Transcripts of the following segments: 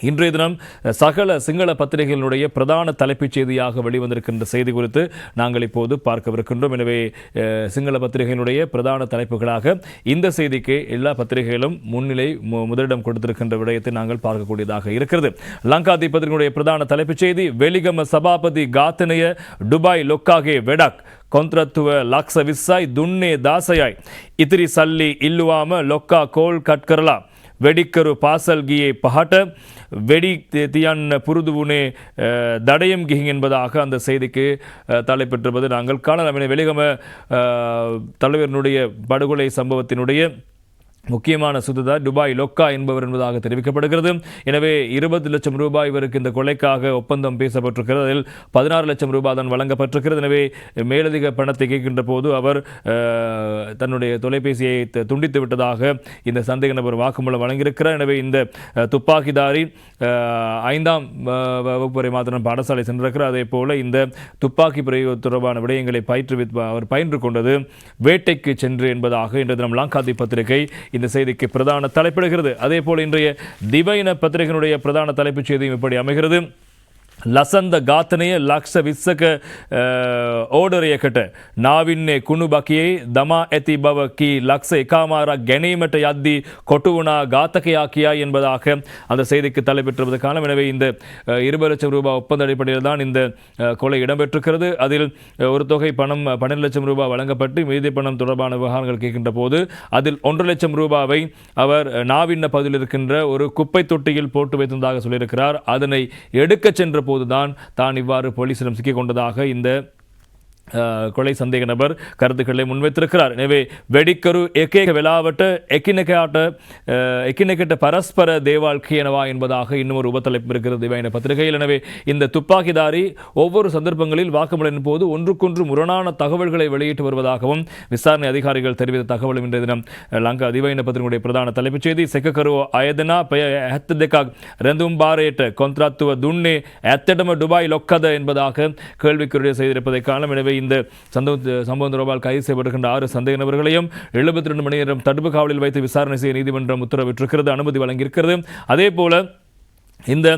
இன்றைய தினம் சகல சிங்கள பத்திரிகைகளுடைய பிரதான தலைப்புச் செய்தியாக வெளிவந்திருக்கின்ற செய்தி குறித்து நாங்கள் இப்போது பார்க்கவிருக்கின்றோம் எனவே அஹ், சிங்கள பத்திரிகைகளுடைய பிரதான தலைப்புகளாக இந்த செய்திக்கு எல்லா பத்திரிகைகளும் முன்னிலை மு- முதலிடம் கொடுத்திருக்கின்ற விடயத்தை நாங்கள் பார்க்கக்கூடியதாக இருக்கிறது லங்காதி பத்திரிகையுடைய பிரதான தலைப்புச் செய்தி வெலிகம சபாபதி காத்தனைய டுபாய் லொக்காகே வெடாக் කොන්ත්‍රත්තුව ලක්ෂ විස්සයි දුන්නේ දාසයයි. ඉතිරි සල්ලි ඉල්ලුවාම ලොක්කා කෝල් කට් කරලා. වෙඩික්කරු பாசல்கியை பாட்ட வெடி தியான் புருதுவுனே தடயம் கிஹிங் என்பதாக அந்த செய்திக்கு தலைப்பெற்றிருப்பது நாங்கள் காணலாம். வெளிகம தலைவரனுடைய படுகொலை சம்பவத்தினுடைய முக்கியமான சுதுதார் துபாய் லொக்கா என்பவர் என்பதாக தெரிவிக்கப்படுகிறது. எனவே இருபது லட்சம் ரூபாய் இவருக்கு இந்த கொலைக்காக ஒப்பந்தம் பேசப்பட்டிருக்கிறது. அதில் பதினாறு லட்சம் ரூபாய் தான் வழங்கப்பட்டிருக்கிறது. எனவே மேலதிக பணத்தை கேட்கின்ற போது அவர் தன்னுடைய தொலைபேசியை துண்டித்து விட்டதாக இந்த சந்தேக நபர் வாக்குமூலம் வழங்கியிருக்கிறார். எனவே இந்த துப்பாக்கிதாரி ஐந்தாம் வகுப்பு வரை மாத்திரம் பாடசாலை சென்றிருக்கிறார். அதே போல இந்த துப்பாக்கி பிரயோக தொடர்பான விடயங்களை பயிற்றுவித்து அவர் பயின்று கொண்டது வேட்டைக்கு சென்று என்பதாக இன்று தினம் லாங்காதி பத்திரிகை இந்த செய்திக்கு பிரதான தலைப்பிடுகிறது. அதே போல் இன்றைய திவைன பத்திரிகையினுடைய பிரதான தலைப்புச் செய்தியும் இப்படி அமைகிறது. ලසන්ද ඝාතනය ලක්ෂ විස්සක ඕඩරයකට නාවින්නේ කුණු බකයේ දමා ඇති බව කී ලක්ෂ එකාමාරක් ගැනීමට යද්දී கொட்டு உணா காத்தகையா கியா என்பதாக அந்த செய்திக்கு தலைப்பெற்றுவது காலம் எனவே இந்த அஹ், இருபது லட்சம் ரூபாய் ஒப்பந்த அடிப்படையில் தான் இந்த அஹ், கொலை இடம்பெற்றிருக்கிறது அதில் அஹ், ஒரு தொகை பணம் அஹ், பன்னிரண்டு லட்சம் ரூபாய் வழங்கப்பட்டு மீதி பணம் தொடர்பான விவகாரங்கள் கேட்கின்ற போது அதில் ஒன்றரை லட்சம் ரூபாவை அவர் அஹ், நாவின்ன பகுதியில் இருக்கின்ற ஒரு குப்பை தொட்டியில் போட்டு வைத்திருந்ததாக சொல்லியிருக்கிறார் அதனை எடுக்கச் சென்ற போதுதான் தான் இவ்வாறு போலீசிடம் சிக்கிக் கொண்டதாக இந்த அஹ், கொலை சந்தேக நபர் கருத்துக்களை முன்வைத்திருக்கிறார் எனவே வெடிக்கரு எக்கேக வெலாவட்ட எக்கினக்காட்ட எக்கினக்கிட்ட பரஸ்பர தேவால் கியனவா என்பதாக இன்னும் ஒரு உபத்தலைப்பு இருக்கிறது திவைன பத்திரிகையில் எனவே இந்த துப்பாக்கிதாரி ஒவ்வொரு சந்தர்ப்பங்களில் வாக்குமூலின் போது ஒன்றுக்கொன்று முரணான தகவல்களை வெளியிட்டு வருவதாகவும் விசாரணை அதிகாரிகள் தெரிவித்த தகவலும் இன்றைய தினம் அஹ், லங்கா திவைன பத்திரிகையுடைய பிரதான தலைப்புச் செய்தி செக்கக்கருவோ அயதனா பெய ඇත්ත දෙකක් රැඳුම් භාරයට කොන්ත්‍රත්තුව දුන්නේ ඇත්තටම டுபாய் லொக்கத என்பதாக கேள்விக்குரிய செய்திருப்பதை காணலாம் எனவே இந்த சம்பவ சம்பவம் தொடர்பால் கைது செய்யப்படுகின்ற ஆறு சந்தேக நபர்களையும் எழுபத்தி ரெண்டு மணி நேரம் தடுப்பு காவலில் வைத்து விசாரணை செய்ய நீதிமன்றம் உத்தரவிட்டிருக்கிறது அனுமதி வழங்கியிருக்கிறது. அதே போல இந்த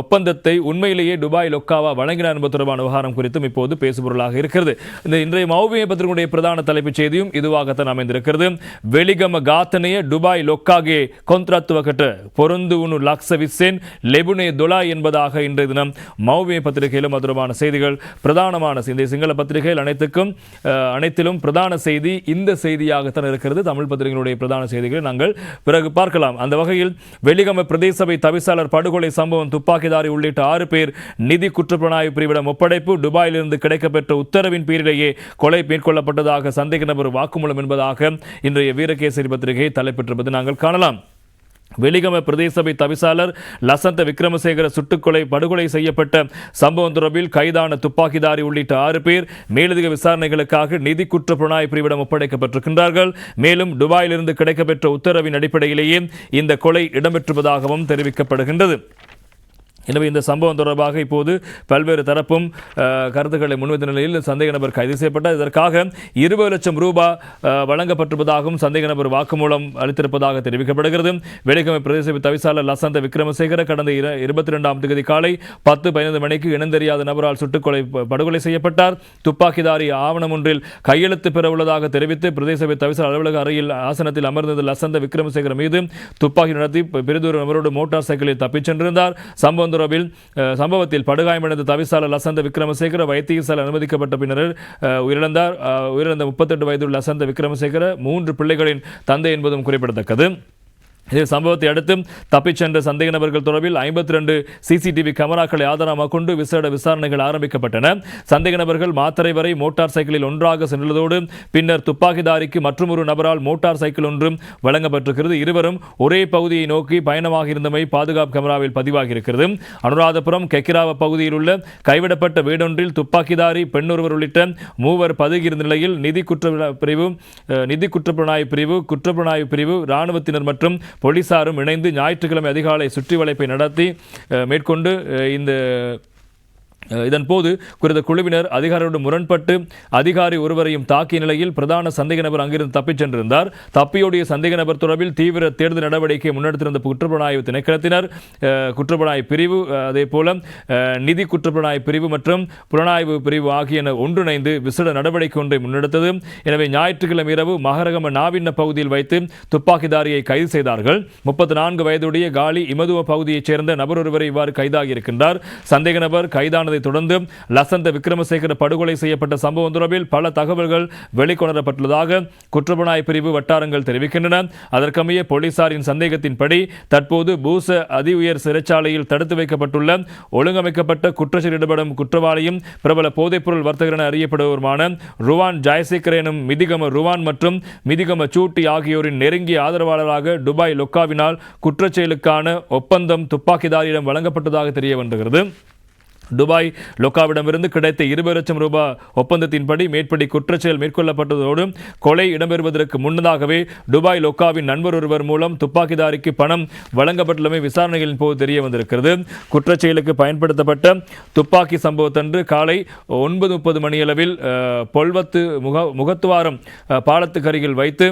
ஒப்பந்தத்தை உண்மையிலேயே துபாய் லொக்காவா வழங்கினார் என்பது தொடர்பான விவகாரம் குறித்தும் இப்போது பேசுபொருளாக இருக்கிறது. இந்த இன்றைய மௌவிய பத்திரிகையுடைய பிரதான தலைப்புச் செய்தியும் இதுவாகத்தான் அமைந்திருக்கிறது. வெளிகம காத்தனைய துபாய் லொக்காகே கொந்த்ராத்துவகட்ட பொருந்து உணு லக்ஸ விசேன் லெபுனே துலா என்பதாக இன்றைய தினம் மௌபிய பத்திரிகையிலும் தொடர்பான செய்திகள் பிரதானமான செய்தி. சிங்கள பத்திரிகைகள் அனைத்துக்கும் அனைத்திலும் பிரதான செய்தி இந்த செய்தியாகத்தான் இருக்கிறது. தமிழ் பத்திரிகைகளுடைய பிரதான செய்திகளை நாங்கள் பிறகு பார்க்கலாம். அந்த வகையில் வெளிகம பிரதேச சபை தவிசாளர் படுகொலை சம்பவம் துப்பாக்கிதாரி உள்ளிட்ட ஆறு பேர் நிதி குற்றப்புலனாய்வு பிரிவிடம் ஒப்படைப்பு துபாயிலிருந்து கிடைக்கப்பெற்ற உத்தரவின் பேரிலேயே கொலை மேற்கொள்ளப்பட்டதாக சந்தேக நபர் வாக்குமூலம் என்பதாக இன்றைய வீரகேசரி பத்திரிகை தலைப்பெற்றிருப்பது நாங்கள் காணலாம். வெளிகம பிரதேச சபை தவிசாளர் லசந்த விக்ரமசேகர சுட்டுக்கொலை படுகொலை செய்யப்பட்ட சம்பவம் தொடர்பில் கைதான துப்பாக்கிதாரி உள்ளிட்ட ஆறு பேர் மேலதிக விசாரணைகளுக்காக நிதி குற்ற புலனாய்வு பிரிவிடம் ஒப்படைக்கப்பட்டிருக்கின்றார்கள். மேலும் துபாயிலிருந்து கிடைக்கப்பெற்ற உத்தரவின் அடிப்படையிலேயே இந்த கொலை இடம்பெற்றுவதாகவும் தெரிவிக்கப்படுகின்றது. எனவே இந்த சம்பவம் தொடர்பாக இப்போது பல்வேறு தரப்பும் கருத்துக்களை முன்வைத்த நிலையில் சந்தேக நபர் கைது செய்யப்பட்டார். இதற்காக இருபது லட்சம் ரூபாய் வழங்கப்பட்டிருப்பதாகவும் சந்தேக நபர் வாக்குமூலம் அளித்திருப்பதாக தெரிவிக்கப்படுகிறது. வெடிகமை பிரதேச தவிசாளர் லசந்த விக்ரமசேகர கடந்த இருபத்தி ரெண்டாம் தேதி காலை பத்து பதினைந்து மணிக்கு இனந்தெரியாத நபரால் சுட்டுக்கொலை படுகொலை செய்யப்பட்டார். துப்பாக்கிதாரி ஆவணம் ஒன்றில் கையெழுத்து பெற உள்ளதாக தெரிவித்து பிரதேச சபை தவிசாளர் அலுவலக அறையில் ஆசனத்தில் அமர்ந்தது லசந்த விக்ரமசேகர மீது துப்பாக்கி நடத்தி பெரிதொரு நபரோடு மோட்டார் சைக்கிளில் தப்பிச் சென்றிருந்தார். சம்பவம் தொடர்பில் சம்பவத்தில் படுகாயமடைந்த தவிசாளர் லசந்த விக்ரமசேகர வைத்தியசாலை அனுமதிக்கப்பட்ட பின்னர் உயிரிழந்தார். உயிரிழந்த முப்பத்தெட்டு வயதுள்ள லசந்த விக்ரமசேகர மூன்று பிள்ளைகளின் தந்தை என்பதும் குறிப்பிடத்தக்கது. இது சம்பவத்தை அடுத்து தப்பிச் சென்ற சந்தேக நபர்கள் தொடர்பில் ஐம்பத்தி ரெண்டு சிசிடிவி கேமராக்களை ஆதாரமாக கொண்டு விசேட விசாரணைகள் ஆரம்பிக்கப்பட்டன. சந்தேக நபர்கள் மாத்தரை வரை மோட்டார் சைக்கிளில் ஒன்றாக சென்றுள்ளதோடு பின்னர் துப்பாக்கிதாரிக்கு மற்றொரு நபரால் மோட்டார் சைக்கிள் ஒன்றும் வழங்கப்பட்டிருக்கிறது. இருவரும் ஒரே பகுதியை நோக்கி பயணமாக இருந்தமை பாதுகாப்பு கேமராவில் பதிவாகி இருக்கிறது அனுராதபுரம் கெக்கிராவ பகுதியில் உள்ள கைவிடப்பட்ட வீடொன்றில் துப்பாக்கிதாரி பெண்ணொருவர் உள்ளிட்ட மூவர் பதுகியிருந்த நிலையில் நிதி குற்ற பிரிவு நிதி குற்றப்புலனாய்வு பிரிவு குற்றப்புலனாய்வு பிரிவு இராணுவத்தினர் மற்றும் போலீசாரும் இணைந்து ஞாயிற்றுக்கிழமை அதிகாலை சுற்றி வளைப்பை நடத்தி மேற்கொண்டு இந்த இதன் போது குறித்த குழுவினர் அதிகாரியோடு முரண்பட்டு அதிகாரி ஒருவரையும் தாக்கிய நிலையில் பிரதான சந்தேக நபர் அங்கிருந்து தப்பிச் சென்றிருந்தார். தப்பியோடைய சந்தேக நபர் தொடர்பில் தீவிர தேர்தல் நடவடிக்கை முன்னெடுத்திருந்த குற்றப்புலனாய்வு திணைக்களத்தினர் குற்றப்புலனாய்வு பிரிவு அதே போல நிதி குற்றப்புலனாய்வு பிரிவு மற்றும் புலனாய்வு பிரிவு ஆகியன ஒன்றிணைந்து விசேட நடவடிக்கை ஒன்றை முன்னெடுத்தது. எனவே ஞாயிற்றுக்கிழமை இரவு மகரகம நாவின்ன பகுதியில் வைத்து துப்பாக்கிதாரியை கைது செய்தார்கள். முப்பத்தி நான்கு வயதுடைய காலி இமதுவ பகுதியைச் சேர்ந்த நபர் ஒருவரை இவ்வாறு கைதாகியிருக்கின்றார். சந்தேக நபர் கைதானது தொடர்ந்து லசந்த விக்ரமசேகர படுகொலை செய்யப்பட்ட சம்பவம் தொடர்பில் பல தகவல்கள் வெளிக்கொணரப்பட்டுள்ளதாக குற்றப்புலனாய் பிரிவு வட்டாரங்கள் தெரிவிக்கின்றன. அதற்கமைய போலீசாரின் சந்தேகத்தின்படி தற்போது பூச அதி உயர் சிறைச்சாலையில் தடுத்து வைக்கப்பட்டுள்ள ஒழுங்கமைக்கப்பட்ட குற்றச்செயல் ஈடுபடும் குற்றவாளியும் பிரபல போதைப்பொருள் வர்த்தகர் என அறியப்படுவருமான ருவான் ஜெயசேகர் எனும் மிதிகம ருவான் மற்றும் மிதிகம சூட்டி ஆகியோரின் நெருங்கிய ஆதரவாளராக துபாய் லொக்காவினால் குற்றச்செயலுக்கான ஒப்பந்தம் துப்பாக்கிதாரியிடம் வழங்கப்பட்டதாக தெரிய வந்துகிறது துபாய் லொக்காவிடமிருந்து கிடைத்த இருபது லட்சம் ரூபாய் ஒப்பந்தத்தின்படி மேற்படி குற்றச்செயல் மேற்கொள்ளப்பட்டதோடு கொலை இடம்பெறுவதற்கு முன்னதாகவே துபாய் லொக்காவின் நண்பர் ஒருவர் மூலம் துப்பாக்கிதாரிக்கு பணம் வழங்கப்பட்டுள்ளமை விசாரணைகளின் போது தெரிய வந்திருக்கிறது. குற்றச்செயலுக்கு பயன்படுத்தப்பட்ட துப்பாக்கி சம்பவத்தன்று காலை ஒன்பது முப்பது மணியளவில் பொல்வத்து முக முகத்துவாரம் பாலத்துக்கு அருகில் வைத்து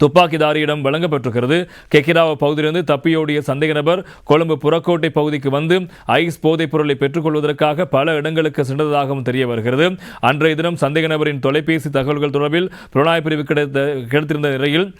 துப்பாக்கிதாரியிடம் வழங்கப்பட்டிருக்கிறது. கெக்கிராவ பகுதியிலிருந்து தப்பியோடிய சந்தேக நபர் கொழும்பு புறக்கோட்டை பகுதிக்கு வந்து ஐஸ் போதைப் பொருளை பெற்றுக்கொள்வதற்காக பல இடங்களுக்கு சென்றதாகவும் தெரிய வருகிறது. அன்றைய தினம் சந்தேக நபரின் தொலைபேசி தகவல்கள் தொடர்பில் புலனாய் பிரிவு கிடைத்த கிடைத்திருந்த நிலையில்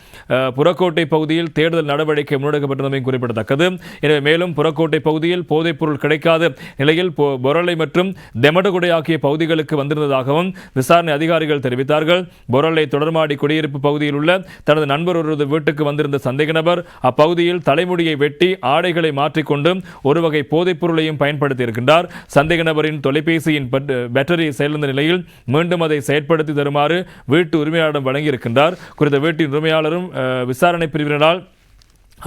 புறக்கோட்டை பகுதியில் தேடுதல் நடவடிக்கை முன்னெடுக்கப்பட்டிருந்தமை குறிப்பிடத்தக்கது. எனவே மேலும் புறக்கோட்டை பகுதியில் போதைப் பொருள் கிடைக்காத நிலையில் பொ- பொரளை மற்றும் தெமடகுடை ஆகிய பகுதிகளுக்கு வந்திருந்ததாகவும் விசாரணை அதிகாரிகள் தெரிவித்தார்கள். பொரளை தொடர்மாடி குடியிருப்பு பகுதியில் உள்ள தனது நண்பர் ஒருவரது வீட்டுக்கு வந்திருந்த சந்தேக நபர் அப்பகுதியில் தலைமுடியை வெட்டி ஆடைகளை மாற்றிக்கொண்டு ஒரு வகை போதைப் பொருளையும் பயன்படுத்தி இருக்கின்றார் சந்தேக நபரின் தொலைபேசியின் பேட்டரி செயலிழந்த நிலையில் மீண்டும் அதை செயற்படுத்தி தருமாறு வீட்டு உரிமையாளரிடம் வழங்கியிருக்கின்றார். குறித்த வீட்டின் உரிமையாளரும் விசாரணை பிரிவினரால்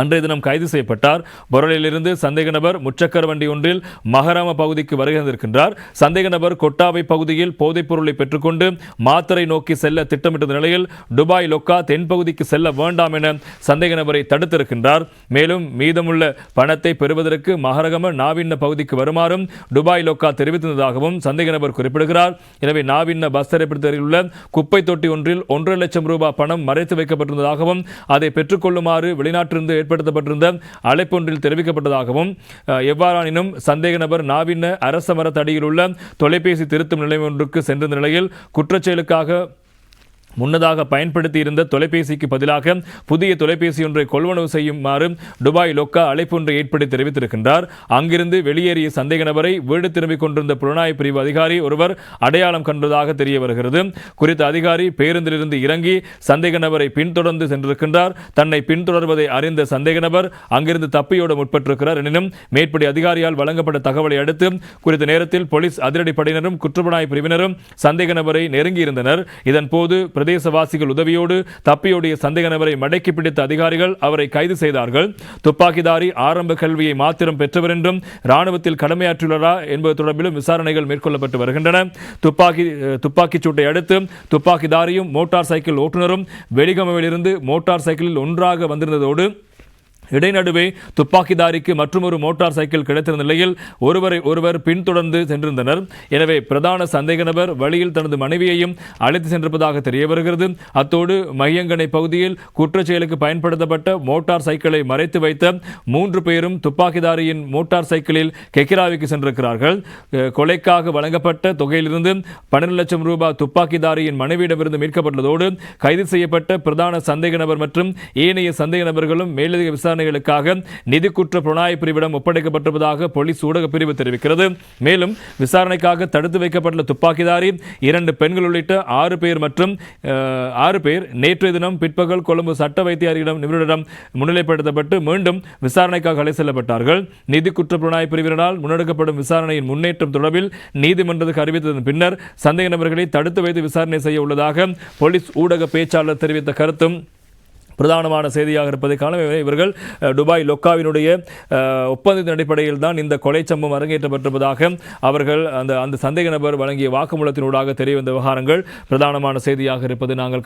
அன்றைய தினம் கைது செய்யப்பட்டார். பொருளிலிருந்து சந்தேக நபர் முச்சக்கர வண்டி ஒன்றில் மகராம பகுதிக்கு வருகை வந்திருக்கின்றார் சந்தேக நபர் கொட்டாவை பகுதியில் போதைப் பொருளை பெற்றுக்கொண்டு மாத்தரை நோக்கி செல்ல திட்டமிட்ட நிலையில் துபாய் லொக்கா தென்பகுதிக்கு செல்ல வேண்டாம் என சந்தேக நபரை தடுத்திருக்கின்றார். மேலும் மீதமுள்ள பணத்தை பெறுவதற்கு மகரகம நாவின்ன பகுதிக்கு வருமாறும் துபாய் லொக்கா தெரிவித்திருந்ததாகவும் சந்தேக நபர் குறிப்பிடுகிறார். எனவே நாவின்ன பஸ் தரப்பில் உள்ள குப்பை தொட்டி ஒன்றில் ஒன்றரை லட்சம் ரூபாய் பணம் மறைத்து வைக்கப்பட்டிருந்ததாகவும் அதை பெற்றுக்கொள்ளுமாறு வெளிநாட்டிலிருந்து ஏற்படுத்தப்பட்டிருந்த அழைப்பொன்றில் தெரிவிக்கப்பட்டதாகவும் எவ்வாறானினும் சந்தேக நபர் நாவின்ன அரச மரத்தடியில் உள்ள தொலைபேசி திருத்தும் நிலையம் ஒன்றுக்கு சென்ற நிலையில் குற்றச்செயலுக்காக முன்னதாக பயன்படுத்தி இருந்த தொலைபேசிக்கு பதிலாக புதிய தொலைபேசி ஒன்றை கொள்வனவு செய்யுமாறு துபாய் லொக்கா அழைப்பு ஒன்றை ஏற்படுத்தி தெரிவித்திருக்கின்றார். அங்கிருந்து வெளியேறிய சந்தேக நபரை வீடு திரும்பிக் கொண்டிருந்த புலனாய்வு பிரிவு அதிகாரி ஒருவர் அடையாளம் கண்டதாக தெரிய வருகிறது. குறித்த அதிகாரி பேருந்திலிருந்து இறங்கி சந்தேக நபரை பின்தொடர்ந்து சென்றிருக்கின்றார். தன்னை பின்தொடர்வதை அறிந்த சந்தேக நபர் அங்கிருந்து தப்பியோட முற்பட்டிருக்கிறார். எனினும் மேற்படி அதிகாரியால் வழங்கப்பட்ட தகவலை அடுத்து குறித்த நேரத்தில் போலீஸ் அதிரடிப்படையினரும் குற்றப்புலனாய்வு பிரிவினரும் சந்தேக நபரை நெருங்கியிருந்தனர். இதன்போது பிரதி பிரதேசவாசிகள் உதவியோடு தப்பியோடைய சந்தேக நபரை மடக்கி பிடித்த அதிகாரிகள் அவரை கைது செய்தார்கள். துப்பாக்கிதாரி ஆரம்ப கல்வியை மாத்திரம் பெற்றவர் என்றும் ராணுவத்தில் கடமையாற்றியுள்ளாரா என்பது தொடர்பிலும் விசாரணைகள் மேற்கொள்ளப்பட்டு வருகின்றன. துப்பாக்கி துப்பாக்கிச் சூட்டை அடுத்து துப்பாக்கிதாரியும் மோட்டார் சைக்கிள் ஓட்டுநரும் வெடிகமவிலிருந்து மோட்டார் சைக்கிளில் ஒன்றாக வந்திருந்ததோடு இடைநடுவே துப்பாக்கிதாரிக்கு மற்றொரு மோட்டார் சைக்கிள் கிடைத்திருந்த நிலையில் ஒருவரை ஒருவர் பின்தொடர்ந்து சென்றிருந்தனர். எனவே பிரதான சந்தேக நபர் வழியில் தனது மனைவியையும் அழைத்து சென்றிருப்பதாக தெரிய வருகிறது. அத்தோடு மையங்கனை பகுதியில் குற்றச்செயலுக்கு பயன்படுத்தப்பட்ட மோட்டார் சைக்கிளை மறைத்து வைத்த மூன்று பேரும் துப்பாக்கிதாரியின் மோட்டார் சைக்கிளில் கெக்கிராவிக்கு சென்றிருக்கிறார்கள். கொலைக்காக வழங்கப்பட்ட தொகையிலிருந்து பன்னிரண்டு லட்சம் ரூபாய் துப்பாக்கிதாரியின் மனைவியிடமிருந்து மீட்கப்பட்டதோடு கைது செய்யப்பட்ட பிரதான சந்தேக நபர் மற்றும் ஏனைய சந்தேக நபர்களும் மேலதிக விசாரணை விசாரணைகளுக்காக நிதி குற்ற புலனாய்வு பிரிவிடம் ஒப்படைக்கப்பட்டிருப்பதாக போலீஸ் ஊடக பிரிவு தெரிவிக்கிறது. மேலும் விசாரணைக்காக தடுத்து வைக்கப்பட்டுள்ள துப்பாக்கிதாரி இரண்டு பெண்கள் உள்ளிட்ட ஆறு பேர் மற்றும் ஆறு பேர் நேற்றைய தினம் பிற்பகல் கொழும்பு சட்ட வைத்தியாரிடம் நிபுணரிடம் முன்னிலைப்படுத்தப்பட்டு மீண்டும் விசாரணைக்காக அழை செல்லப்பட்டார்கள். நிதி குற்ற புலனாய்வு பிரிவினரால் முன்னெடுக்கப்படும் விசாரணையின் முன்னேற்றம் தொடர்பில் நீதிமன்றத்துக்கு அறிவித்ததன் பின்னர் சந்தேக நபர்களை தடுத்து வைத்து விசாரணை செய்ய உள்ளதாக போலீஸ் ஊடக பேச்சாளர் தெரிவித்த கருத்தும் பிரதானமான செய்தியாக இருப்பதை காண இவர்கள் துபாய் லொக்காவினுடைய ஒப்பந்தத்தின் அடிப்படையில் தான் இந்த கொலை சம்பவம் அரங்கேற்றப்பட்டிருப்பதாக அவர்கள் அந்த அந்த சந்தேக நபர் வழங்கிய வாக்குமூலத்தினூடாக தெரிய வந்த விவகாரங்கள் பிரதானமான செய்தியாக இருப்பது நாங்கள் காண